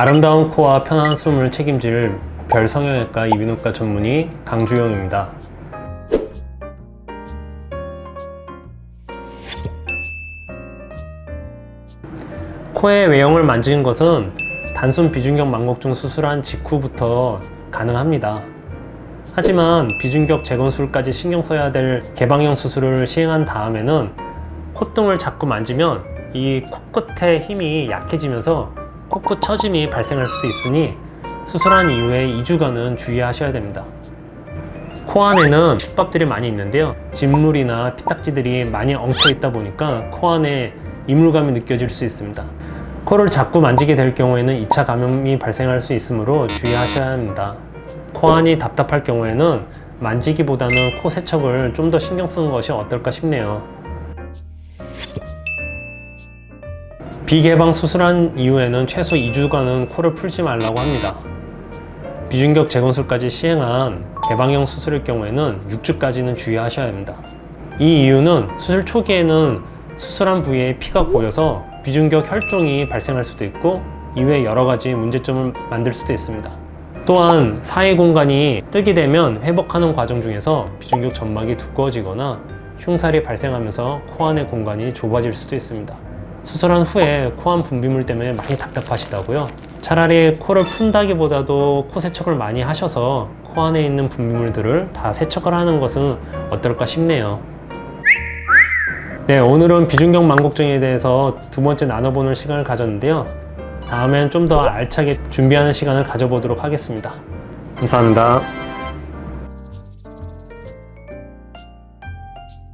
아름다운 코와 편안한 숨을 책임질 별 성형외과 이비인후과 전문의 강주영입니다. 코의 외형을 만지는 것은 단순 비중격 망곡증 수술한 직후부터 가능합니다. 하지만 비중격 재건술까지 신경 써야 될 개방형 수술을 시행한 다음에는 콧등을 자꾸 만지면 이 코끝의 힘이 약해지면서 코끝 처짐이 발생할 수도 있으니 수술한 이후에 2주간은 주의하셔야 됩니다. 코 안에는 핏밥들이 많이 있는데요. 진물이나 피딱지들이 많이 엉켜 있다 보니까 코 안에 이물감이 느껴질 수 있습니다. 코를 자꾸 만지게 될 경우에는 2차 감염이 발생할 수 있으므로 주의하셔야 합니다. 코 안이 답답할 경우에는 만지기보다는 코 세척을 좀 더 신경 쓰는 것이 어떨까 싶네요. 비개방 수술한 이후에는 최소 2주간은 코를 풀지 말라고 합니다. 비중격 재건술까지 시행한 개방형 수술일 경우에는 6주까지는 주의하셔야 합니다. 이 이유는 수술 초기에는 수술한 부위에 피가 고여서 비중격 혈종이 발생할 수도 있고 이외에 여러 가지 문제점을 만들 수도 있습니다. 또한 사이 공간이 뜨게 되면 회복하는 과정 중에서 비중격 점막이 두꺼워지거나 흉살이 발생하면서 코 안의 공간이 좁아질 수도 있습니다. 수술한 후에 코안 분비물 때문에 많이 답답하시다고요? 차라리 코를 푼다기보다도 코 세척을 많이 하셔서 코 안에 있는 분비물들을 다 세척을 하는 것은 어떨까 싶네요. 네, 오늘은 비중격 망곡증에 대해서 두 번째 나눠보는 시간을 가졌는데요. 다음엔 좀 더 알차게 준비하는 시간을 가져보도록 하겠습니다. 감사합니다.